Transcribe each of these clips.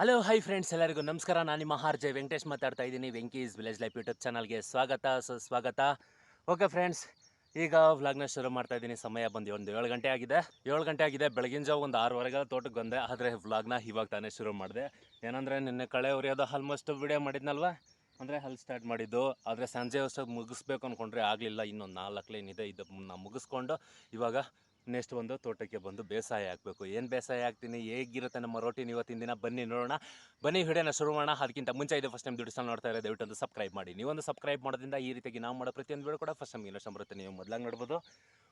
Hello hi friends ಎಲ್ಲರಿಗೂ ನಮಸ್ಕಾರ. ನಾನು ನಿಮ್ಮ ಆರ್ ಜೆ ವೆಂಕಟೇಶ್ ಮಾತಾಡ್ತಾ ಇದ್ದೀನಿ. ವೆಂಕೀಸ್ ವಿಲೇಜ್ ಲೈಫ್ ಯೂಟ್ಯೂಬ್ ಚಾನಲ್ಗೆ ಸ್ವಾಗತ. ಸುಸ್ವಾಗತ ಓಕೆ ಫ್ರೆಂಡ್ಸ್ ಈಗ ವ್ಲಾಗ್ನ ಶುರು ಮಾಡ್ತಾ ಇದ್ದೀನಿ. ಸಮಯ ಬಂದು ಒಂದು ಏಳು ಗಂಟೆ ಆಗಿದೆ. ಏಳು ಗಂಟೆ ಆಗಿದೆ. ಬೆಳಗಿನ ಜಾವ ಒಂದು ಆರೂವರೆಗೆ ತೋಟಕ್ಕೆ ಬಂದೆ. ಆದರೆ ವ್ಲಾಗ್ನ ಇವಾಗ ತಾನೇ ಶುರು ಮಾಡಿದೆ. ಏನಂದರೆ ನಿನ್ನೆ ಕಳೆ ಉರಿಯೋದು ಆಲ್ಮೋಸ್ಟ್ ವಿಡಿಯೋ ಮಾಡಿದ್ನಲ್ವ? ಅಂದರೆ ಅಲ್ಲಿ ಸ್ಟಾರ್ಟ್ ಮಾಡಿದ್ದು. ಆದರೆ ಸಂಜೆ ಅಷ್ಟೊತ್ತು ಮುಗಿಸ್ಬೇಕು ಅಂದ್ಕೊಂಡ್ರೆ ಆಗಲಿಲ್ಲ. ಇನ್ನೊಂದು ನಾಲ್ಕು ಲೈನ್ ಇದೆ. ಇದನ್ನು ಮುಗಿಸ್ಕೊಂಡು ಇವಾಗ ನೆಕ್ಸ್ಟ್ ಒಂದು ತೋಟಕ್ಕೆ ಬಂದು ಬೇಸಾಯ ಹಾಕಬೇಕು. ಏನು ಬೇಸಾಯ ಹಾಕ್ತೀನಿ? ಹೇಗಿರುತ್ತೆ ನಮ್ಮ ರೋಟೀನ್ ಇವತ್ತಿನ ದಿನ? ಬನ್ನಿ ನೋಡೋಣ. ಬನ್ನಿ ವಿಡಿಯೋನ ಶುರು ಮಾಡೋಣ. ಅದಕ್ಕಿಂತ ಮುಂಚೆ ಇದು ಫಸ್ಟ್ ಟೈಮ್ ದುಡಿಸಲು ನೋಡ್ತಾ ಇರೋದು ದಯವಿಟ್ಟು ಒಂದು ಸಬ್ಸ್ಕ್ರೈಬ್ ಮಾಡಿ. ನೀವೊಂದು ಸಬ್ಸ್ಕ್ರೈಬ್ ಮಾಡೋದ್ರಿಂದ ಈ ರೀತಿಯಾಗಿ ನಾವು ಮಾಡೋ ಪ್ರತಿಯೊಂದು ವಿಡಿಯೋ ಕೂಡ ಫಸ್ಟ್ ಟೈಮ್ ಇನ್ನಷ್ಟು ಬರುತ್ತೆ. ನೀವು ಮೊದಲಾಗಿ ನೋಡ್ಬೋದು.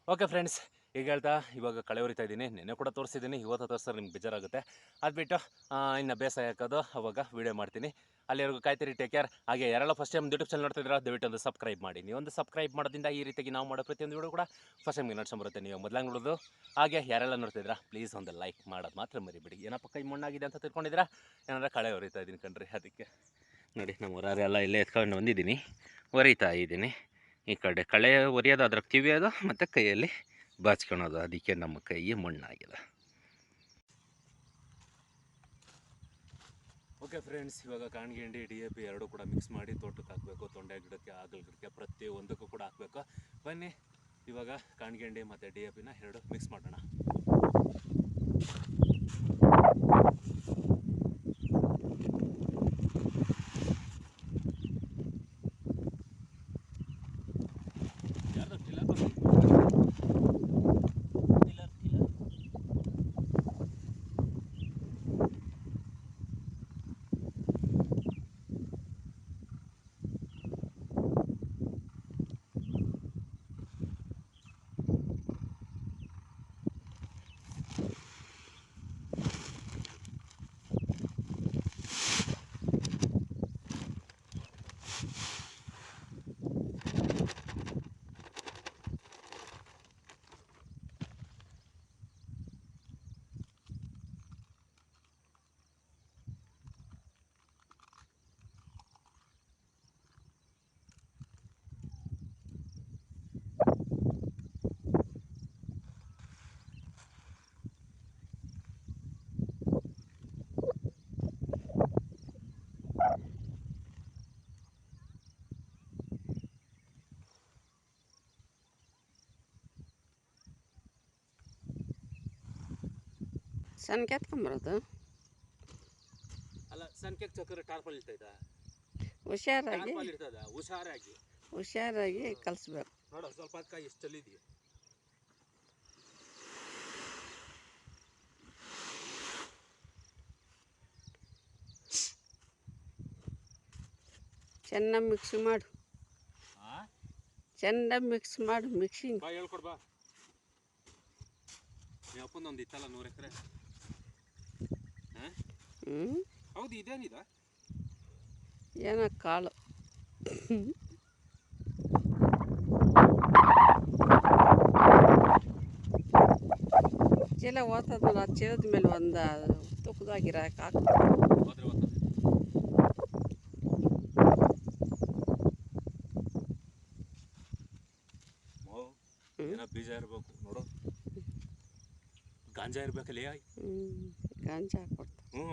ಓಕೆ ಫ್ರೆಂಡ್ಸ್ ಈಗ ಹೇಳ್ತಾ, ಇವಾಗ ಕಳೆ ಹೊರಿತಾ ಇದ್ದೀನಿ. ನೆನೆ ಕೂಡ ತೋರಿಸಿದ್ದೀನಿ. ಇವತ್ತು ತೋರಿಸಿದ್ರೆ ನಿಮ್ಗೆ ಬೇಜಾರಾಗುತ್ತೆ. ಅದು ಬಿಟ್ಟು ಇನ್ನು ಬೇಸಾಯ ಹಾಕೋದು ಅವಾಗ ವೀಡಿಯೋ ಮಾಡ್ತೀನಿ. ಅಲ್ಲಿವರೆಗೂ ಕಾಯ್ತಿರಿ ಟೇಕ್ ಕೇರ್ ಹಾಗೆ ಯಾರೆಲ್ಲ ಫಸ್ಟ್ ಟೈಮ್ ಯೂಟ್ಯೂಬ್ ಚಾನಲ್ ನೋಡ್ತಿದ್ರೆ ದಯವಿಟ್ಟು ಒಂದು ಸಬ್ಸ್ಕ್ರೈಬ್ ಮಾಡಿ. ನೀವು ಒಂದು ಸಬ್ಸ್ಕ್ರೈಬ್ ಮಾಡೋದ್ರಿಂದ ಈ ರೀತಿಯಾಗಿ ನಾವು ಮಾಡೋ ಪ್ರತಿಯೊಂದು ವಿಡಿಯೋ ಕೂಡ ಫಸ್ಟ್ ಟೈಮ್ ಬರುತ್ತೆ. ನೀವು ಮೊದಲಾಗಿ ನೋಡೋದು. ಹಾಗೆ ಯಾರೆಲ್ಲ ನೋಡ್ತಿದ್ದೀರಾ ಪ್ಲೀಸ್ ಒಂದು ಲೈಕ್ ಮಾಡೋದು ಮಾತ್ರ ಮರಿಬೇಡಿ. ಏನಪ್ಪ ಕೈ ಮಣ್ಣಾಗಿದೆ ಅಂತ ತಿಳ್ಕೊಂಡಿದ್ರೆ ಏನಾರ ಕಳೆ ಹೊರಿತಾ ಇದ್ದೀನಿ ಕಣ್ರಿ ಅದಕ್ಕೆ. ನೋಡಿ, ನಮ್ಮ ಊರವರೆಲ್ಲ ಇಲ್ಲೇ ಎತ್ಕೊಂಡು ಬಂದಿದ್ದೀನಿ. ಒರಿತಾ ಇದ್ದೀನಿ. ಈ ಕಡೆ ಕಳೆ ಒರೆಯೋದು ಅದ್ರ ಕಿವಿಯೋದು, ಮತ್ತು ಕೈಯಲ್ಲಿ ಬಾಚ್ಕೊಳೋದು. ಅದಕ್ಕೆ ನಮ್ಮ ಕೈ ಮಣ್ಣಾಗಿದೆ. ಓಕೆ ಫ್ರೆಂಡ್ಸ್ ಇವಾಗ ಕಾಣ್ಗೆಂಡಿ ಡಿ ಎ ಪಿ ಎರಡೂ ಕೂಡ ಮಿಕ್ಸ್ ಮಾಡಿ ತೋಟಕ್ಕೆ ಹಾಕಬೇಕು, ತೊಂಡೆ ಗಿಡಕ್ಕೆ ಆಗಲ್ ಗಿಡಕ್ಕೆ ಪ್ರತಿಯೊಂದಕ್ಕೂ ಕೂಡ ಹಾಕಬೇಕು. ಬನ್ನಿ, ಇವಾಗ ಕಾಣ್ಗೆಂಡಿ ಮತ್ತು ಡಿ ಎ ಪಿನ ಎರಡು ಮಿಕ್ಸ್ ಮಾಡೋಣ ಯಾರ್ದು ಟಿಲ್ಲರ್ ಬಂತು? Tiller, tiller. ಸಣ್ಣ ಕೆತ್ಕೊಂಬರೋದು ಅಲ್ಲ ಸಂಖ್ಯೆ ಚಕ್ರ ಟಾರ್ಪಲ್ ಇರ್ತೈತಾ. ಹುಷಾರಾಗಿ ಟಾರ್ಪಲ್ ಇರ್ತದ ಹುಷಾರಾಗಿ. ಹುಷಾರಾಗಿ ಕಲಿಸ್ಬೇಕು. ನೋಡು ಸ್ವಲ್ಪ ಅದಕ್ಕೆ ಎಷ್ಟು ಚಲಿದೆಯಾ ಚೆನ್ನಾಗಿ ಮಿಕ್ಸ್ ಮಾಡು. ಚೆನ್ನಾಗಿ ಮಿಕ್ಸ್ ಮಾಡು ಮಿಕ್ಸಿಂಗ್ ಹೇಳ್ಕೊಡ್ಬಾ ಅಪ್ಪಂದೊಂದು ಇತ್ತಲ್ಲ ನೂರು ಎಕರೆ? ಹೌದು ಇದೇನಿದ ಏನ ಕಾಳು. ಚೀಲ ಓದ್ತದಲ್ಲ ಚೀಲದ ಮೇಲೆ ಒಂದು ಹೋಗ್ತದೆ. ಏನೋ ಬೀಜ ಇರ್ಬೇಕು ನೋಡು. ಗಾಂಜಾ ಇರ್ಬೇಕಲ್ಲ ಗಾಂಜಾ ಹಾಕ್ಬಿಡ್ತು ಹ್ಞೂ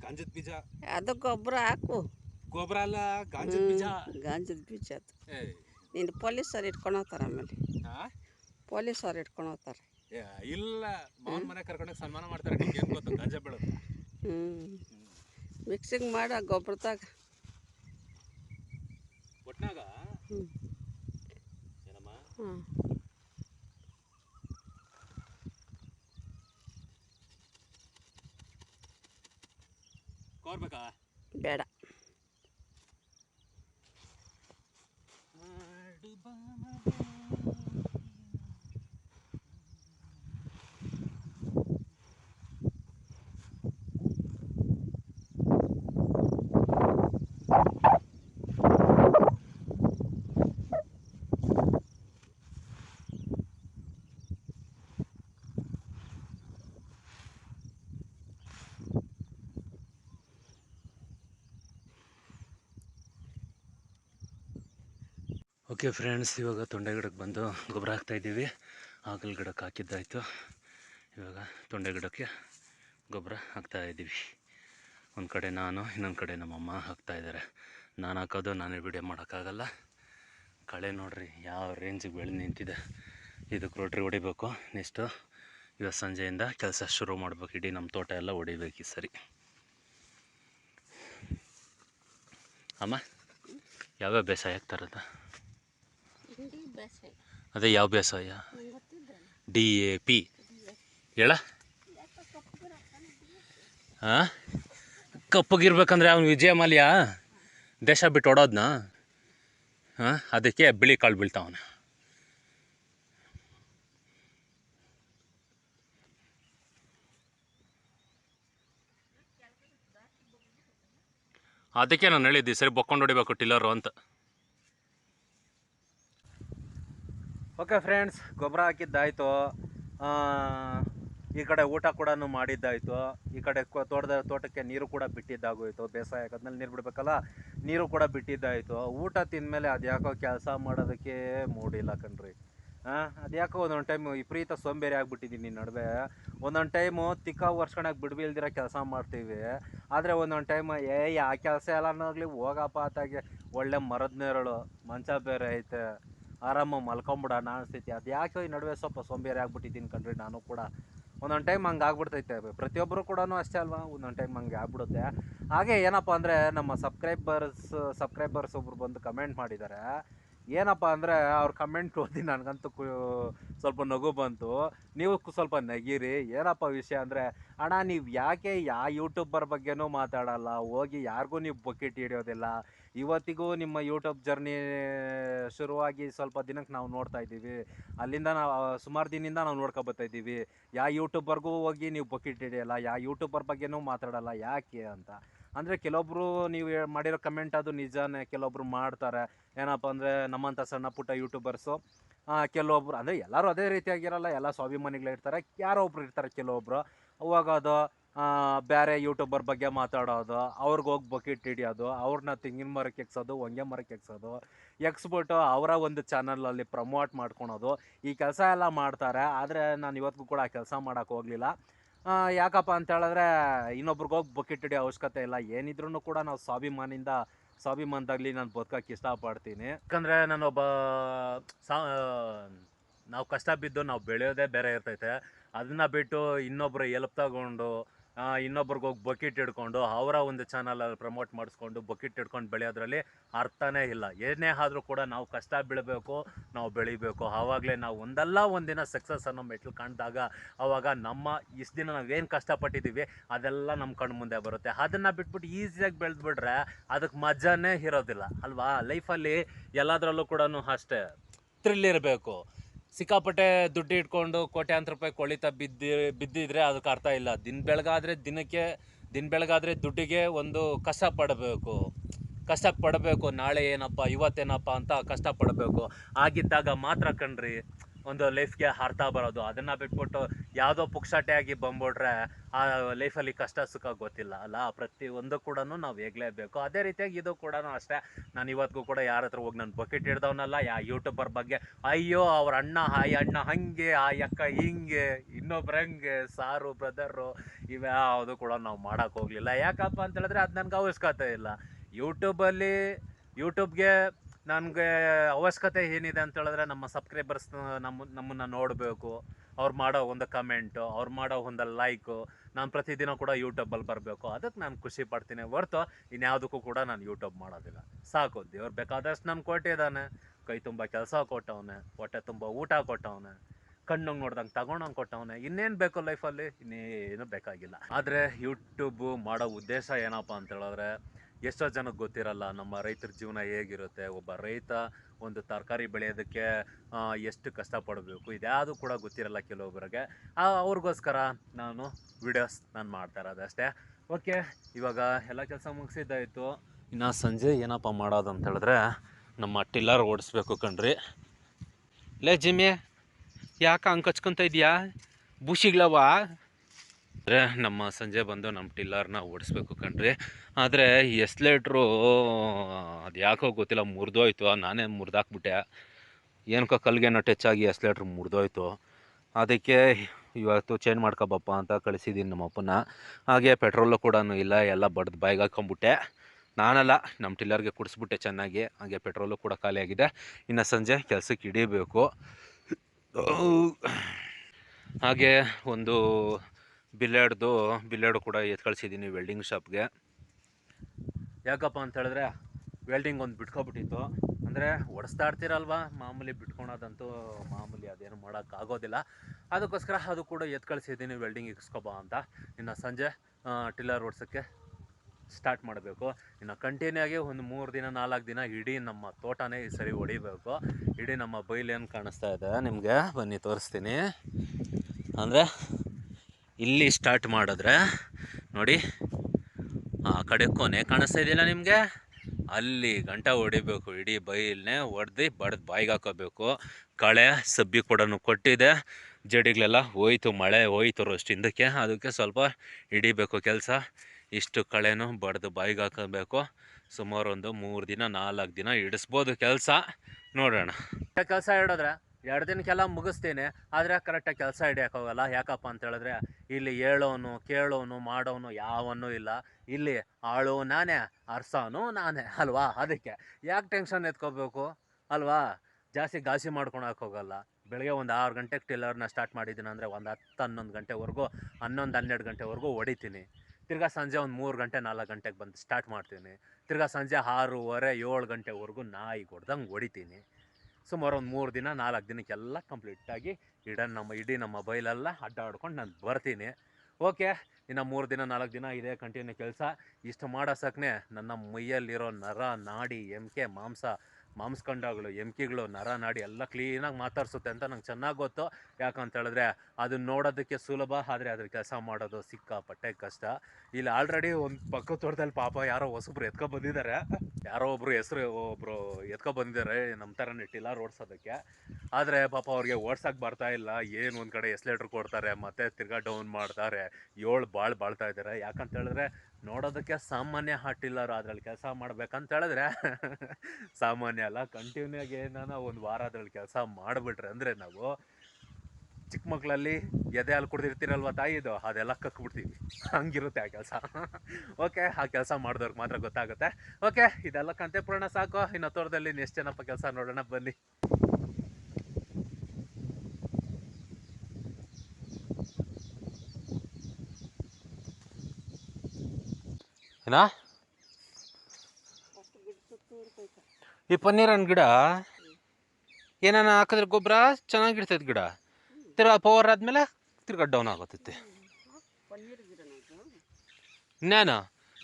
ಗಾಂಜದ ಬೀಜ. ಅದು ಗೊಬ್ಬರ ಹಾಕು. ಗೊಬ್ಬರ ಅಲ್ಲ ಗಾಂಜದ ಬೀಜ. ಗಾಂಜದ ಬೀಜ ಅದು. ನೀನು ಪೊಲೀಸರು ಇಟ್ಕೊಂಡು ಹೋಗ್ತಾರೆ ಆಮೇಲೆ? ಪೊಲೀಸರು ಇಟ್ಕೊಂಡು ಹೋಗ್ತಾರೆ. ಇಲ್ಲ. ಮಾವನ ಮನೆ ಕರ್ಕೊಂಡೋಗಿ ಸನ್ಮಾನ ಮಾಡ್ತಾರೆ. ನಿಂಗೆ ಏನು ಗೊತ್ತು? ಗಾಂಜಾ ಬೆಳೆದು. ಹ್ಞೂ ಮಿಕ್ಸಿಂಗ್ ಮಾಡಿ ಆ ಗೊಬ್ಬರದಾಗ. ಒಟ್ನಾಗ? ಹ್ಞೂ ಏನಮ್ಮ? ಹಾಂ ಕೋರ್ಬೇಕಾ ಬೇಡ ಓಕೆ ಫ್ರೆಂಡ್ಸ್ ಇವಾಗ ತೊಂಡೆ ಗಿಡಕ್ಕೆ ಬಂದು ಗೊಬ್ಬರ ಹಾಕ್ತಾ ಇದ್ದೀವಿ ಆಗಲ್ ಗಿಡಕ್ಕೆ ಹಾಕಿದ್ದಾಯಿತು. ಇವಾಗ ತೊಂಡೆ ಗಿಡಕ್ಕೆ ಗೊಬ್ಬರ ಹಾಕ್ತಾ ಇದ್ದೀವಿ ಒಂದು ಕಡೆ ನಾನು, ಇನ್ನೊಂದು ಕಡೆ ನಮ್ಮಮ್ಮ ಹಾಕ್ತಾ ಇದ್ದಾರೆ ನಾನು ಹಾಕೋದು, ನಾನೇ ವಿಡಿಯೋ ಮಾಡೋಕ್ಕಾಗಲ್ಲ. ಕಳೆ ನೋಡ್ರಿ, ಯಾವ ರೇಂಜಿಗೆ ಬೆಳೆ ನಿಂತಿದೆ. ಇದಕ್ಕೆ ರೋಟ್ರಿ ಹೊಡಿಬೇಕು. ನೆಕ್ಸ್ಟು ಇವತ್ತು ಸಂಜೆಯಿಂದ ಕೆಲಸ ಶುರು ಮಾಡಬೇಕು. ಇಡೀ ನಮ್ಮ ತೋಟ ಎಲ್ಲ ಹೊಡಿಬೇಕು ಈ ಸರಿ. ಅಮ್ಮ, ಯಾವ್ಯಾವ ಬೇಸಾಯ ಬೇಸಾಯ ಅದೇ ಯಾವ ಬೇಸಾಯ ಡಿ ಎ ಪಿ. ಹೇಳ. ಹಾಂ ಕಪ್ಪಗಿರ್ಬೇಕಂದ್ರೆ ಅವ್ನು ವಿಜಯ ಮಾಲ್ಯ. ದೇಶ ಬಿಟ್ಟು ಓಡೋದ್ನ? ಹಾಂ ಅದಕ್ಕೆ ಬಿಳಿ ಕಾಳು ಬೀಳ್ತಾವನ ಅದಕ್ಕೆ ನಾನು ಹೇಳಿದ್ದೆ ಸರಿ ಬೊಕ್ಕೊಂಡು ಹೊಡಿಬೇಕು ಟಿಲ್ಲರು ಅಂತ. ಓಕೆ ಫ್ರೆಂಡ್ಸ್ ಗೊಬ್ಬರ ಹಾಕಿದ್ದಾಯಿತು. ಈ ಕಡೆ ಊಟ ಕೂಡ ಮಾಡಿದ್ದಾಯಿತು. ಈ ಕಡೆ ತೋಟದ ತೋಟಕ್ಕೆ ನೀರು ಕೂಡ ಬಿಟ್ಟಿದ್ದಾಗೋಯಿತು. ಬೇಸಾಯ ಹಾಕಿದ್ಮೇಲೆ ನೀರು ಬಿಡಬೇಕಲ್ಲ? ನೀರು ಕೂಡ ಬಿಟ್ಟಿದ್ದಾಯಿತು. ಊಟ ತಿಂದಮೇಲೆ ಅದ್ಯಾಕೋ ಕೆಲಸ ಮಾಡೋದಕ್ಕೆ ಮೂಡಿಲ್ಲ ಕಣ್ರಿ. ಅದ್ಯಾಕೋ ಒಂದೊಂದು ಟೈಮ್ ವಿಪರೀತ ಸೋಂಬೇರಿ ಆಗಿಬಿಟ್ಟಿದ್ದೀನಿ ನಡುವೆ. ಒಂದೊಂದು ಟೈಮು ತಿಕ್ಕ ವರ್ಷಣಕ್ಕೆ ಬಿಡ್ಬಿಲ್ದಿರ ಕೆಲಸ ಮಾಡ್ತೀವಿ. ಆದರೆ ಒಂದೊಂದು ಟೈಮ್ ಏ ಆ ಕೆಲಸ ಎಲ್ಲನಾಗಲಿ ಹೋಗಪ್ಪ ಆತಾಗೆ. ಒಳ್ಳೆ ಮರದ ನೆರಳು ಮಂಚ ಬೇರೆ ಐತೆ. ಆರಾಮ ಮಲ್ಕೊಂಬಿಡೋಣ ಅನಿಸ್ತೈತಿ ಅದು ಯಾಕೆ ಈ ನಡುವೆ ಸ್ವಲ್ಪ ಸೋಂಬೇರಿ ಆಗ್ಬಿಟ್ಟಿದ್ದೀನಿ ಕಣ್ರಿ ನಾನು ಕೂಡ. ಒಂದೊಂದು ಟೈಮ್ ಹಂಗೆ ಆಗ್ಬಿಡ್ತೈತೆ. ಪ್ರತಿಯೊಬ್ಬರು ಕೂಡ ಅಷ್ಟೇ ಅಲ್ವಾ? ಒಂದೊಂದು ಟೈಮ್ ಹಂಗೆ ಆಗ್ಬಿಡುತ್ತೆ. ಹಾಗೆ ಏನಪ್ಪ ಅಂದರೆ ನಮ್ಮ ಸಬ್ಸ್ಕ್ರೈಬರ್ಸ್ ಸಬ್ಸ್ಕ್ರೈಬರ್ಸ್ ಒಬ್ರು ಬಂದು ಕಮೆಂಟ್ ಮಾಡಿದ್ದಾರೆ ಏನಪ್ಪ ಅಂದರೆ ಅವ್ರ ಕಮೆಂಟ್ ಓದಿ ನನಗಂತೂ ಸ್ವಲ್ಪ ನಗು ಬಂತು. ನೀವು ಸ್ವಲ್ಪ ನಗೀರಿ. ಏನಪ್ಪ ವಿಷಯ ಅಂದರೆ, ಅಣ್ಣ ನೀವು ಯಾಕೆ ಯಾ ಯೂಟ್ಯೂಬರ್ ಬಗ್ಗೆನೂ ಮಾತಾಡಲ್ಲ. ಹೋಗಿ ಯಾರಿಗೂ ನೀವು ಬಕೆಟ್ ಹಿಡಿಯೋದಿಲ್ಲ. ಇವತ್ತಿಗೂ ನಿಮ್ಮ ಯೂಟ್ಯೂಬ್ ಜರ್ನಿ ಶುರುವಾಗಿ ಸ್ವಲ್ಪ ದಿನಕ್ಕೆ ನಾವು ನೋಡ್ತಾ ಇದ್ದೀವಿ. ಅಲ್ಲಿಂದ ನಾವು, ಸುಮಾರು ದಿನದಿಂದ ನಾವು ನೋಡ್ಕೊ ಬರ್ತಾ ಇದ್ದೀವಿ. ಯಾವ ಯೂಟ್ಯೂಬರ್ಗೂ ಹೋಗಿ ನೀವು ಬಕೆಟ್ ಹಿಡಿಯಲ್ಲ. ಯಾವ ಯೂಟ್ಯೂಬರ್ ಬಗ್ಗೆನೂ ಮಾತಾಡಲ್ಲ. ಯಾಕೆ ಅಂತ. ಅಂದರೆ ಕೆಲವೊಬ್ರು ನೀವು ಮಾಡಿರೋ ಕಮೆಂಟ್ ಅದು ನಿಜಾನೇ ಕೆಲವೊಬ್ರು ಮಾಡ್ತಾರೆ. ಏನಪ್ಪ ಅಂದರೆ ನಮ್ಮಂಥ ಸಣ್ಣ ಪುಟ್ಟ ಯೂಟ್ಯೂಬರ್ಸು ಕೆಲವೊಬ್ರು ಅಂದರೆ ಎಲ್ಲರೂ ಅದೇ ರೀತಿಯಾಗಿರಲ್ಲ, ಎಲ್ಲ ಸ್ವಾಭಿಮಾನಿಗಳಿರ್ತಾರೆ ಯಾರೋ ಒಬ್ರು ಇರ್ತಾರೆ ಕೆಲವೊಬ್ರು. ಅದು ಬೇರೆ ಯೂಟ್ಯೂಬರ್ ಬಗ್ಗೆ ಮಾತಾಡೋದು, ಅವ್ರಿಗೆ ಹೋಗಿ ಬಕೆಟ್ ಹಿಡಿಯೋದು ಅವ್ರನ್ನ ತೆಂಗಿನ ಮರಕ್ಕೆ ಎಕ್ಸೋದು ಹೊಂಗೆ ಮರಕ್ಕೆ ಎಕ್ಸೋದು ಎಕ್ಸ್ಬಿಟ್ಟು ಅವರ ಒಂದು ಚಾನಲಲ್ಲಿ ಪ್ರಮೋಟ್ ಮಾಡ್ಕೊಳೋದು. ಈ ಕೆಲಸ ಎಲ್ಲ ಮಾಡ್ತಾರೆ. ಆದರೆ ನಾನು ಇವತ್ತಿಗೂ ಕೂಡ ಆ ಕೆಲಸ ಮಾಡೋಕ್ಕೆ ಹೋಗಲಿಲ್ಲ. ಯಾಕಪ್ಪ ಅಂತ ಹೇಳಿದ್ರೆ ಇನ್ನೊಬ್ರಿಗೆ ಹೋಗಿ ಬಕೆಟ್ ಹಿಡಿಯೋ ಅವಶ್ಯಕತೆ ಇಲ್ಲ. ಏನಿದ್ರು ಕೂಡ ನಾವು ಸ್ವಾಭಿಮಾನಿಂದ, ಸ್ವಾಭಿಮಾನದಾಗಲಿ ನಾನು ಬದುಕಕ್ಕೆ ಇಷ್ಟಪಡ್ತೀನಿ. ಯಾಕಂದರೆ ನಾನೊಬ್ಬ ಸಾ ನಾವು ಕಷ್ಟ ಬಿದ್ದು ನಾವು ಬೆಳೆಯೋದೇ ಬೇರೆ ಇರ್ತೈತೆ. ಅದನ್ನ ಬಿಟ್ಟು ಇನ್ನೊಬ್ಬರು ಎಲ್ಪ್ ತಗೊಂಡು ಇನ್ನೊಬ್ರಿಗೆ ಹೋಗಿ ಬಕೆಟ್ ಹಿಡ್ಕೊಂಡು ಅವರ ಒಂದು ಚಾನಲಲ್ಲಿ ಪ್ರಮೋಟ್ ಮಾಡಿಸ್ಕೊಂಡು ಬಕೆಟ್ ಹಿಡ್ಕೊಂಡು ಬೆಳೆಯೋದ್ರಲ್ಲಿ ಅರ್ಥನೇ ಇಲ್ಲ. ಏನೇ ಆದರೂ ಕೂಡ ನಾವು ಕಷ್ಟ ಬೀಳಬೇಕು, ನಾವು ಬೆಳಿಬೇಕು. ಆವಾಗಲೇ ನಾವು ಒಂದಲ್ಲ ಒಂದಿನ ಸಕ್ಸಸ್ ಅನ್ನೋ ಮೆಟ್ಲು ಕಾಣಿದಾಗ ಆವಾಗ ನಮ್ಮ ಇಷ್ಟು ದಿನ ನಾವೇನು ಕಷ್ಟಪಟ್ಟಿದ್ದೀವಿ ಅದೆಲ್ಲ ನಮ್ಮ ಕಣ್ಣು ಮುಂದೆ ಬರುತ್ತೆ. ಅದನ್ನು ಬಿಟ್ಬಿಟ್ಟು ಈಸಿಯಾಗಿ ಬೆಳೆದ್ಬಿಟ್ರೆ ಅದಕ್ಕೆ ಮಜಾನೇ ಇರೋದಿಲ್ಲ. ಅಲ್ವಾ? ಲೈಫಲ್ಲಿ ಎಲ್ಲದರಲ್ಲೂ ಕೂಡ ಅಷ್ಟೇ. ಥ್ರಿಲ್ ಇರಬೇಕು. ಸಿಕ್ಕಾಪಟ್ಟೆ ದುಡ್ಡು ಇಟ್ಕೊಂಡು ಕೋಟ್ಯಾಂತರ ರೂಪಾಯಿ ಕೊಳಿತ ಬಿದ್ದಿ, ಬಿದ್ದಿದ್ರೆ ಅದಕ್ಕೆ ಅರ್ಥ ಇಲ್ಲ. ದಿನ ಬೆಳಗಾದ್ರೆ ದಿನಕ್ಕೆ, ದಿನ ಬೆಳಗಾದ್ರೆ ದುಡ್ಡಿಗೆ ಒಂದು ಕಷ್ಟ ಪಡಬೇಕು. ಕಷ್ಟ ಪಡಬೇಕು. ನಾಳೆ ಏನಪ್ಪ, ಇವತ್ತೇನಪ್ಪ ಅಂತ ಕಷ್ಟ ಪಡಬೇಕು. ಆಗಿದ್ದಾಗ ಮಾತ್ರ ಕಣ್ರಿ. ಒಂದು ಲೈಫ್ಗೆ ಅರ್ಥ ಬರೋದು. ಅದನ್ನು ಬಿಟ್ಬಿಟ್ಟು ಯಾವುದೋ ಪುಕ್ಸಾಟೆಯಾಗಿ ಬಂದ್ಬಿಟ್ರೆ ಆ ಲೈಫಲ್ಲಿ ಕಷ್ಟ ಸುಖ ಗೊತ್ತಿಲ್ಲ ಅಲ್ಲ? ಪ್ರತಿ ಒಂದು ಕೂಡ ನಾವು ಹೇಗಲೇಬೇಕು. ಅದೇ ರೀತಿಯಾಗಿ ಇದು ಕೂಡ ಅಷ್ಟೇ. ನಾನು ಇವತ್ತಿಗೂ ಕೂಡ ಯಾರ ಹತ್ರ ಹೋಗಿ ನನ್ನ ಬಕೆಟ್ ಹಿಡ್ದವನಲ್ಲ, ಯಾ ಯೂಟ್ಯೂಬರ್ ಬಗ್ಗೆ, ಅಯ್ಯೋ, ಅವ್ರ ಅಣ್ಣ, ಹಾಯ್ ಅಣ್ಣ, ಹಂಗೆ, ಆ ಅಕ್ಕ ಹಿಂಗೆ, ಇನ್ನೊಬ್ರು ಹಂಗೆ, ಸಾರು ಬ್ರದರು ಇವ್ಯಾವುದು ಕೂಡ ನಾವು ಮಾಡೋಕೆ ಹೋಗಲಿಲ್ಲ. ಯಾಕಪ್ಪ ಅಂತ ಹೇಳಿದ್ರೆ ಅದು ನನಗೆ ಅವಶ್ಯಕತೆ ಇಲ್ಲ. ಯೂಟ್ಯೂಬಲ್ಲಿ ಯೂಟ್ಯೂಬ್ಗೆ ನನಗೆ ಅವಶ್ಯಕತೆ ಏನಿದೆ ಅಂತ ಹೇಳಿದ್ರೆ ನಮ್ಮ ಸಬ್ಸ್ಕ್ರೈಬರ್ಸ್ ನಮ್ಮ ನಮ್ಮನ್ನು ನೋಡಬೇಕು. ಅವ್ರು ಮಾಡೋ ಒಂದು ಕಮೆಂಟು ಅವ್ರು ಮಾಡೋ ಒಂದು ಲೈಕು ನಾನು ಪ್ರತಿದಿನ ಕೂಡ ಯೂಟ್ಯೂಬಲ್ಲಿ ಬರಬೇಕು. ಅದಕ್ಕೆ ನಾನು ಖುಷಿ ಪಡ್ತೀನಿ ಹೊರ್ತು ಇನ್ಯಾವುದಕ್ಕೂ ಕೂಡ ನಾನು ಯೂಟ್ಯೂಬ್ ಮಾಡೋದಿಲ್ಲ. ಸಾಕು, ದೇವ್ರು ಬೇಕಾದಷ್ಟು ನಾನು ಕೊಟ್ಟಿದ್ದಾನೆ ಕೈ ತುಂಬ ಕೆಲಸ ಕೊಟ್ಟವನೆ, ಹೊಟ್ಟೆ ತುಂಬ ಊಟ ಕೊಟ್ಟವನೆ, ಕಣ್ಣಂಗೆ ನೋಡ್ದಂಗೆ ತಗೊಂಡಂಗೆ ಕೊಟ್ಟವನೆ. ಇನ್ನೇನು ಬೇಕು ಲೈಫಲ್ಲಿ ಇನ್ನೇನು ಬೇಕಾಗಿಲ್ಲ. ಆದರೆ ಯೂಟ್ಯೂಬು ಮಾಡೋ ಉದ್ದೇಶ ಏನಪ್ಪ ಅಂತ ಹೇಳಿದ್ರೆ ಎಷ್ಟೋ ಜನಕ್ಕೆ ಗೊತ್ತಿರಲ್ಲ, ನಮ್ಮ ರೈತರ ಜೀವನ ಹೇಗಿರುತ್ತೆ, ಒಬ್ಬ ರೈತ ಒಂದು ತರಕಾರಿ ಬೆಳೆಯೋದಕ್ಕೆ ಎಷ್ಟು ಕಷ್ಟಪಡಬೇಕು, ಇದ್ಯಾವುದು ಕೂಡ ಗೊತ್ತಿರಲ್ಲ ಕೆಲವೊಬ್ಬರಿಗೆ ಅವ್ರಿಗೋಸ್ಕರ ನಾನು ವಿಡಿಯೋಸ್ ನಾನು ಮಾಡ್ತಾ ಇರೋದು ಅಷ್ಟೇ. ಓಕೆ ಇವಾಗ ಎಲ್ಲ ಕೆಲಸ ಮುಗಿಸಿದ್ದಾಯಿತು. ಇನ್ನು ಸಂಜೆ ಏನಪ್ಪ ಮಾಡೋದು ಅಂತ ಹೇಳಿದ್ರೆ, ನಮ್ಮ ಟಿಲ್ಲರ್ ಓಡಿಸ್ಬೇಕು ಕಣ್ರಿ. ಲೇ ಜಿಮ್ಮೆ, ಯಾಕೆ ಹಂಗೆ ಕಚ್ಕೊತ ಇದೆಯಾ? ಬುಷಿಗ್ಲವ ಅಂದರೆ ನಮ್ಮ ಸಂಜೆ ಬಂದು ನಮ್ಮ ಟಿಲ್ಲರ್ನ ಓಡಿಸ್ಬೇಕು ಕಣ್ರಿ. ಆದರೆ ಎಸ್ಲೇಟ್ರು, ಅದು ಯಾಕೋ ಗೊತ್ತಿಲ್ಲ, ಮುರಿದೋಯ್ತು. ನಾನೇ ಮುರಿದಾಕ್ಬಿಟ್ಟೆ. ಏನಕ್ಕೋ ಕಲ್ಗೇನೋ ಟಚ್ ಆಗಿ ಎಸ್ಲೇಟ್ರ್ ಮುರಿದೋಯ್ತು. ಅದಕ್ಕೆ ಇವತ್ತು ಚೇಂಜ್ ಮಾಡ್ಕೊಬಪ್ಪ ಅಂತ ಕಳಿಸಿದ್ದೀನಿ ನಮ್ಮ ಅಪ್ಪನ ಹಾಗೆ ಪೆಟ್ರೋಲು ಕೂಡ ಇಲ್ಲ, ಎಲ್ಲ ಬಡ್ದು ಬಾಯಿಗೆ ಹಾಕೊಂಬಿಟ್ಟೆ ನಾನಲ್ಲ, ನಮ್ಮ ಟಿಲ್ಲರ್ಗೆ ಕುಡಿಸ್ಬಿಟ್ಟೆ ಚೆನ್ನಾಗಿ. ಹಾಗೆ ಪೆಟ್ರೋಲು ಕೂಡ ಖಾಲಿಯಾಗಿದೆ ಇನ್ನು ಸಂಜೆ ಕೆಲಸಕ್ಕೆ ಹಿಡಿಬೇಕು. ಹಾಗೆ ಒಂದು ಬಿಲ್ಲೇಡ್ದು ಬಿಲ್ಲೆಡ್ ಕೂಡ ಎತ್ ಕಳಿಸಿದ್ದೀನಿ ವೆಲ್ಡಿಂಗ್ ಶಾಪ್ಗೆ. ಯಾಕಪ್ಪ ಅಂತ ಹೇಳಿದ್ರೆ ವೆಲ್ಡಿಂಗ್ ಒಂದು ಬಿಟ್ಕೊಬಿಟ್ಟಿತ್ತು. ಅಂದರೆ ಒಡಿಸ್ತಾ ಮಾಮೂಲಿ ಬಿಟ್ಕೊಳೋದಂತೂ ಮಾಮೂಲಿ ಅದೇನು ಮಾಡೋಕ್ಕಾಗೋದಿಲ್ಲ. ಅದಕ್ಕೋಸ್ಕರ ಅದು ಕೂಡ ಎತ್ ಕಳಿಸಿದ್ದೀನಿ ವೆಲ್ಡಿಂಗ್ ಇಕ್ಸ್ಕೊಬಾ ಅಂತ. ಇನ್ನು ಸಂಜೆ ಟಿಲ್ಲರ್ ಓಡಿಸೋಕ್ಕೆ ಸ್ಟಾರ್ಟ್ ಮಾಡಬೇಕು. ಇನ್ನು ಕಂಟಿನ್ಯೂ ಆಗಿ ಒಂದು ಮೂರು ದಿನ, ನಾಲ್ಕು ದಿನ ಇಡೀ ನಮ್ಮ ತೋಟನೇ ಈ ಸರಿ ಹೊಡಿಬೇಕು ಇಡೀ ನಮ್ಮ ಬೈಲೇನು ಕಾಣಿಸ್ತಾ ಇದೆ ನಿಮಗೆ? ಬನ್ನಿ ತೋರಿಸ್ತೀನಿ. ಅಂದರೆ ಇಲ್ಲಿ ಸ್ಟಾರ್ಟ್ ಮಾಡಿದ್ರೆ ನೋಡಿ, ಆ ಕಡೆ ಕೊನೆ ಕಾಣಿಸ್ತಾ ಇದೆಯಲ್ಲ ನಿಮಗೆ? ಅಲ್ಲಿ ಗಂಟ ಹೊಡಿಬೇಕು, ಇಡೀ ಬೈಲ್ನೇ ಹೊಡೆದು ಬಡ್ದು ಬಾಯಿಗೆ ಹಾಕೋಬೇಕು. ಕಳೆ ಸಬ್ಬಿ ಕೂಡ ಕೊಟ್ಟಿದೆ. ಜಡಿಗಳೆಲ್ಲ ಹೋಯ್ತು, ಮಳೆ ಹೋಯ್ತು ರೋಸ್ಟ್ ಹಿಂದಕ್ಕೆ. ಅದಕ್ಕೆ ಸ್ವಲ್ಪ ಹಿಡಿಬೇಕು ಕೆಲಸ. ಇಷ್ಟು ಕಳೆನೂ ಬಡ್ದು ಬಾಯಿಗೆ ಹಾಕೋಬೇಕು. ಸುಮಾರು ಒಂದು ಮೂರು ದಿನ, ನಾಲ್ಕು ದಿನ ಹಿಡಿಸ್ಬೋದು ಕೆಲಸ. ನೋಡೋಣ. ಕೆಲಸ ಹಿಡಿದ್ರೆ? ಎರಡು ದಿನಕ್ಕೆಲ್ಲ ಮುಗಿಸ್ತೀನಿ, ಆದರೆ ಕರೆಕ್ಟಾಗಿ ಕೆಲಸ ಹಿಡಿಯೋಕ್ಕಾಗಲ್ಲ ಯಾಕಪ್ಪ ಅಂತ ಹೇಳಿದ್ರೆ, ಇಲ್ಲಿ ಹೇಳೋನು, ಕೇಳೋನು, ಮಾಡೋನು ಯಾವನೂ ಇಲ್ಲ. ಇಲ್ಲಿ ಆಳು ನಾನೇ, ಅರ್ಸೋನು ನಾನೇ, ಅಲ್ವಾ? ಅದಕ್ಕೆ ಯಾಕೆ ಟೆನ್ಷನ್ ಎತ್ಕೋಬೇಕು, ಅಲ್ವಾ? ಜಾಸ್ತಿ ಗಾಸಿ ಮಾಡ್ಕೊಳಕ್ಕೆ ಹೋಗಲ್ಲ. ಬೆಳಗ್ಗೆ ಒಂದು ಆರು ಗಂಟೆಗೆ ಟಿಲ್ಲರ್ನ ಸ್ಟಾರ್ಟ್ ಮಾಡಿದ್ದೀನಿ ಅಂದರೆ ಒಂದು ಹತ್ತು ಹನ್ನೊಂದು ಗಂಟೆವರೆಗೂ, ಹನ್ನೊಂದು ಹನ್ನೆರಡು ಗಂಟೆವರೆಗೂ ಹೊಡಿತೀನಿ. ತಿರ್ಗಾ ಸಂಜೆ ಒಂದು ಮೂರು ಗಂಟೆ, ನಾಲ್ಕು ಗಂಟೆಗೆ ಬಂದು ಸ್ಟಾರ್ಟ್ ಮಾಡ್ತೀನಿ. ತಿರ್ಗಾ ಸಂಜೆ ಆರೂವರೆ, ಏಳು ಗಂಟೆವರೆಗೂ ನಾಯಿ ಹೊಡ್ದಂಗೆ ಹೊಡಿತೀನಿ. ಸುಮಾರು ಒಂದು ಮೂರು ದಿನ, ನಾಲ್ಕು ದಿನಕ್ಕೆಲ್ಲ ಕಂಪ್ಲೀಟಾಗಿ ಇಡನ್ ನಮ್ಮ ಇಡೀ ನಮ್ಮ ಮೊಬೈಲೆಲ್ಲ ಅಡ್ಡಾಡ್ಕೊಂಡು ನಾನು ಬರ್ತೀನಿ. ಓಕೆ, ಇನ್ನು ಮೂರು ದಿನ, ನಾಲ್ಕು ದಿನ ಇದೇ ಕಂಟಿನ್ಯೂ ಕೆಲಸ. ಇಷ್ಟು ಮಾಡೋ ಸಾಕನೆ ನನ್ನ ಮೈಯಲ್ಲಿರೋ ನರ, ನಾಡಿ ಎಮ್ಕೆ ಮಾಂಸ ಮಾಂಸಖಂಡಗಳು, ಎಮ್ಕಿಗಳು, ನರ, ನಾಡಿ ಎಲ್ಲ ಕ್ಲೀನಾಗಿ ಮಾತಾಡ್ಸುತ್ತೆ ಅಂತ ನಂಗೆ ಚೆನ್ನಾಗಿ ಗೊತ್ತು. ಯಾಕಂತ ಹೇಳಿದ್ರೆ ಅದನ್ನ ನೋಡೋದಕ್ಕೆ ಸುಲಭ, ಆದರೆ ಅದ್ರ ಕೆಲಸ ಮಾಡೋದು ಸಿಕ್ಕಾಪಟ್ಟೆ ಕಷ್ಟ. ಇಲ್ಲಿ ಆಲ್ರೆಡಿ ಒಂದು ಪಕ್ಕ ತೋಟದಲ್ಲಿ ಪಾಪ ಯಾರೋ ಹೊಸಬ್ರು ಎತ್ಕೊ ಬಂದಿದ್ದಾರೆ ಯಾರೋ ಒಬ್ರು ಹೆಸರು, ಒಬ್ರು ಎತ್ಕೊ ಬಂದಿದ್ದಾರೆ ನಮ್ಮ ಥರ ನೆಟ್ಟಿಲ್ಲ ಓಡಿಸೋದಕ್ಕೆ. ಆದರೆ ಪಾಪ ಅವ್ರಿಗೆ ಓಡ್ಸಕ್ಕೆ ಬರ್ತಾ ಇಲ್ಲ. ಏನು ಒಂದು ಕಡೆ ಎಸ್ಲೇಟ್ರ್ ಕೊಡ್ತಾರೆ, ಮತ್ತೆ ತಿರ್ಗಾ ಡೌನ್ ಮಾಡ್ತಾರೆ. ಏಳು ಬಾಳ್ ಬಾಳ್ತಾ ಇದ್ದಾರೆ ಯಾಕಂತ ಹೇಳಿದ್ರೆ ನೋಡೋದಕ್ಕೆ ಸಾಮಾನ್ಯ ಹಾಟಿಲ್ಲರು ಅದ್ರಲ್ಲಿ ಕೆಲಸ ಮಾಡ್ಬೇಕಂತ ಹೇಳಿದ್ರೆ ಸಾಮಾನ್ಯ ಅಲ್ಲ. ಕಂಟಿನ್ಯೂ ಆಗಿ ಏನಾನ ಒಂದು ವಾರ ಅದ್ರಲ್ಲಿ ಕೆಲಸ ಮಾಡಿಬಿಟ್ರೆ ಅಂದರೆ ನಾವು ಚಿಕ್ಕ ಮಕ್ಕಳಲ್ಲಿ ಎದೆ ಹಾಲು ಕುಡ್ದಿರ್ತೀರಲ್ವ ತಾಯಿದು? ಅದೆಲ್ಲ ಕಕ್ಬಿಡ್ತೀವಿ. ಹಂಗಿರುತ್ತೆ ಆ ಕೆಲಸ. ಓಕೆ ಆ ಕೆಲಸ ಮಾಡಿದವ್ರಿಗೆ ಮಾತ್ರ ಗೊತ್ತಾಗುತ್ತೆ. ಓಕೆ ಇದೆಲ್ಲ ಕಂತೆ ಪೂರ್ಣ ಸಾಕು. ಇನ್ನು ತೋಟದಲ್ಲಿ ಎಷ್ಟು ಜನಪ್ಪ ಕೆಲಸ ನೋಡೋಣ, ಬನ್ನಿ. ಏನಾ? ಈ ಪನ್ನೀರ್ ಹಣ್ಣು ಗಿಡ? ಏನಾನ ಹಾಕಿದ್ರೆ ಗೊಬ್ಬರ ಚೆನ್ನಾಗಿರ್ತೈತೆ ಗಿಡ. ತಿರ್ಗಾ ಪವರ್ ಆದಮೇಲೆ ತಿರ್ಗಾ ಡೌನ್ ಆಗುತ್ತೈತೆ? ಇನ್ನೇನು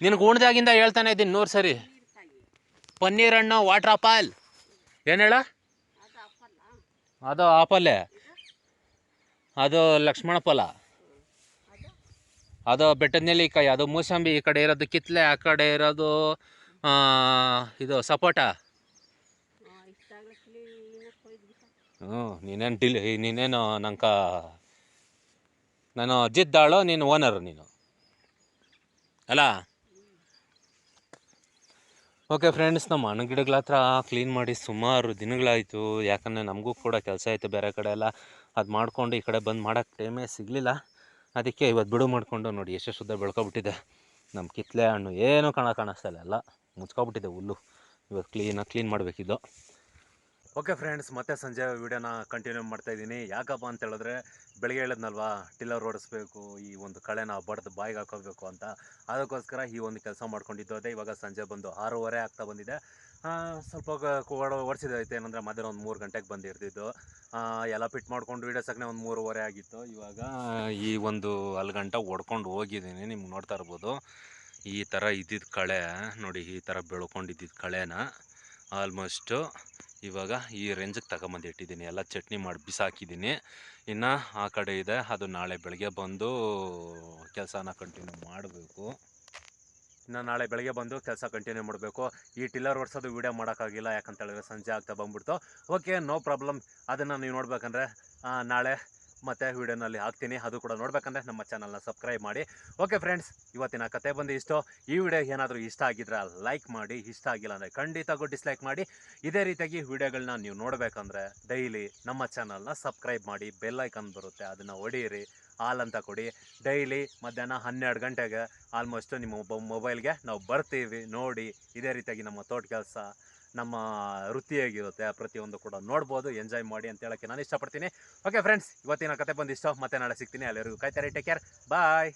ನಿನಗೆ ಉಣ್ದಾಗಿಂದ ಹೇಳ್ತಾನೆ ಇದ್ದೀನಿ ನೂರು ಸರಿ. ಪನ್ನೀರ್ ಹಣ್ಣು ವಾಟರ್ ಆಪಲ್ ಏನು ಹೇಳ? ಅದು ಆಪಲ್ಲೇ ಅದು ಲಕ್ಷ್ಮಣ ಫಲ ಅದು ಬೆಟ್ಟದ ನೆಲ್ಲಿಕಾಯಿ ಅದು ಮೂಸಂಬಿ ಈ ಕಡೆ ಇರೋದು ಕಿತ್ಲೆ ಆ ಕಡೆ ಇರೋದು ಇದು ಸಪೋಟ. ಹ್ಞೂ ನೀನೇನು ಡಿಲ್ ನೀನೇನು ನಂಕ ನಾನು ಜಿದ್ದಾಳು ನೀನು ಓನರು ನೀನು. ಅಲ್ಲ ಓಕೆ ಫ್ರೆಂಡ್ಸ್ ನಮ್ಮ ಹಣ್ಣು ಗಿಡಗಳ ಹತ್ರ ಕ್ಲೀನ್ ಮಾಡಿ ಸುಮಾರು ದಿನಗಳಾಯಿತು. ಯಾಕಂದರೆ ನಮಗೂ ಕೂಡ ಕೆಲಸ ಆಯಿತು ಬೇರೆ ಕಡೆ ಎಲ್ಲ. ಅದು ಮಾಡಿಕೊಂಡು ಈ ಕಡೆ ಬಂದು ಮಾಡೋಕ್ಕೆ ಟೈಮೇ ಸಿಗಲಿಲ್ಲ. ಅದಕ್ಕೆ ಇವತ್ತು ಬಿಡು ಮಾಡಿಕೊಂಡು ನೋಡಿ ಎಷ್ಟು ಶುದ್ಧ ಬೆಳ್ಕೊಬಿಟ್ಟಿದೆ. ನಮ್ಮ ಕಿತ್ತಲೆ ಹಣ್ಣು ಏನೂ ಕಾಣ ಕಾಣಿಸ್ತಾ ಇಲ್ಲ, ಎಲ್ಲ ಮುಚ್ಕೊಬಿಟ್ಟಿದೆ ಹುಲ್ಲು. ಇವತ್ತು ಕ್ಲೀನಾಗಿ ಕ್ಲೀನ್ ಮಾಡಬೇಕಿದ್ದು ಓಕೆ ಫ್ರೆಂಡ್ಸ್ ಮತ್ತೆ ಸಂಜೆ ವೀಡಿಯೋನ ಕಂಟಿನ್ಯೂ ಮಾಡ್ತಾ ಇದ್ದೀನಿ. ಯಾಕಪ್ಪ ಅಂತ ಹೇಳಿದ್ರೆ, ಬೆಳಗ್ಗೆ ಹೇಳಿದ್ನಲ್ವಾ ಟಿಲ್ಲರ್ ಓಡಿಸ್ಬೇಕು, ಈ ಒಂದು ಕಳೆನ ಬಡ್ದು ಬಾಯಿಗೆ ಹಾಕೋಬೇಕು ಅಂತ. ಅದಕ್ಕೋಸ್ಕರ ಈ ಒಂದು ಕೆಲಸ ಮಾಡ್ಕೊಂಡಿದ್ದು ಅದೇ. ಇವಾಗ ಸಂಜೆ ಬಂದು ಆರೂವರೆ ಆಗ್ತಾ ಬಂದಿದೆ. ಸ್ವಲ್ಪ ಓಡಿಸಿದೈತೆ ಏನಂದರೆ ಮಧ್ಯಾಹ್ನ ಒಂದು ಮೂರು ಗಂಟೆಗೆ ಬಂದಿರ್ತಿದ್ದು. ಎಲ್ಲ ಪಿಟ್ ಮಾಡ್ಕೊಂಡು ವಿಡಿಯೋಸಕ್ಕೆ ಒಂದು ಮೂರುವರೆ ಆಗಿತ್ತು. ಇವಾಗ ಈ ಒಂದು ಅಲ್ಲಿ ಗಂಟೆ ಓಡ್ಕೊಂಡು ಹೋಗಿದ್ದೀನಿ. ನಿಮ್ಗೆ ನೋಡ್ತಾ ಇರ್ಬೋದು. ಈ ಥರ ಇದ್ದಿದ್ದ ಕಳೆ, ನೋಡಿ, ಈ ಥರ ಬೆಳ್ಕೊಂಡಿದ್ದಿದ್ದ ಕಳೆನ. ಆಲ್ಮೋಸ್ಟು ಇವಾಗ ಈ ರೇಂಜಿಗೆ ತಗೊಂಬಂದು ಇಟ್ಟಿದ್ದೀನಿ. ಎಲ್ಲ ಚಟ್ನಿ ಮಾಡಿ ಬಿಸಾಕಿದ್ದೀನಿ. ಇನ್ನು ಆ ಕಡೆ ಇದೆ. ಅದು ನಾಳೆ ಬೆಳಗ್ಗೆ ಬಂದು ಕೆಲಸನ ಕಂಟಿನ್ಯೂ ಮಾಡಬೇಕು. ಇನ್ನು ನಾಳೆ ಬೆಳಗ್ಗೆ ಬಂದು ಕೆಲಸ ಕಂಟಿನ್ಯೂ ಮಾಡಬೇಕು. ಈ ಟಿಲ್ಲರ್ ಓಡಿಸೋದು ವೀಡಿಯೋ ಮಾಡೋಕ್ಕಾಗಿಲ್ಲ. ಯಾಕಂತ ಹೇಳಿದ್ರೆ ಸಂಜೆ ಆಗ್ತಾ ಬಂದ್ಬಿಡ್ತು. ಓಕೆ ನೋ ಪ್ರಾಬ್ಲಮ್ ಅದನ್ನು ನೀವು ನೋಡ್ಬೇಕಂದ್ರೆ ನಾಳೆ ಮತ್ತು ವಿಡಿಯೋನಲ್ಲಿ ಹಾಕ್ತೀನಿ. ಅದು ಕೂಡ ನೋಡ್ಬೇಕಂದ್ರೆ ನಮ್ಮ ಚಾನಲ್ನ ಸಬ್ಸ್ಕ್ರೈಬ್ ಮಾಡಿ. ಓಕೆ ಫ್ರೆಂಡ್ಸ್ ಇವತ್ತಿನ ಕತೆ ಬಂದು ಇಷ್ಟು ಈ ವಿಡಿಯೋ ಏನಾದರೂ ಇಷ್ಟ ಆಗಿದ್ರೆ ಲೈಕ್ ಮಾಡಿ, ಇಷ್ಟ ಆಗಿಲ್ಲ ಅಂದರೆ ಖಂಡಿತಗೂ ಡಿಸ್ಲೈಕ್ ಮಾಡಿ. ಇದೇ ರೀತಿಯಾಗಿ ವಿಡಿಯೋಗಳನ್ನ ನೀವು ನೋಡಬೇಕಂದ್ರೆ ಡೈಲಿ ನಮ್ಮ ಚಾನಲ್ನ ಸಬ್ಸ್ಕ್ರೈಬ್ ಮಾಡಿ ಬೆಲ್ ಐಕನ್ ಬರುತ್ತೆ, ಅದನ್ನು ಹೊಡೀರಿ ಹಾಲ್ ಅಂತ ಕೊಡಿ. ಡೈಲಿ ಮಧ್ಯಾಹ್ನ ಹನ್ನೆರಡು ಗಂಟೆಗೆ ಆಲ್ಮೋಸ್ಟ್ ನಿಮ್ಮ ಮೊಬ- ಮೊಬೈಲ್ಗೆ ನಾವು ಬರ್ತೀವಿ, ನೋಡಿ. ಇದೇ ರೀತಿಯಾಗಿ ನಮ್ಮ ತೋಟ ಕೆಲಸ ನಮ್ಮ ವೃತ್ತಿಯಾಗಿರುತ್ತೆ ಪ್ರತಿಯೊಂದು ಕೂಡ. ನೋಡ್ಬೋದು ಎಂಜಾಯ್ ಮಾಡಿ ಅಂತ ಹೇಳೋಕ್ಕೆ ನಾನು ಇಷ್ಟಪಡ್ತೀನಿ. ಓಕೆ ಫ್ರೆಂಡ್ಸ್ ಇವತ್ತಿನ ಕತೆ ಬಂದಿಷ್ಟು. ಮತ್ತೆ ನಾಳೆ ಸಿಗ್ತೀನಿ. ಅಲ್ಲಿವರೆಗೂ ಕಾಯ್ತಾರೆ. Take care bye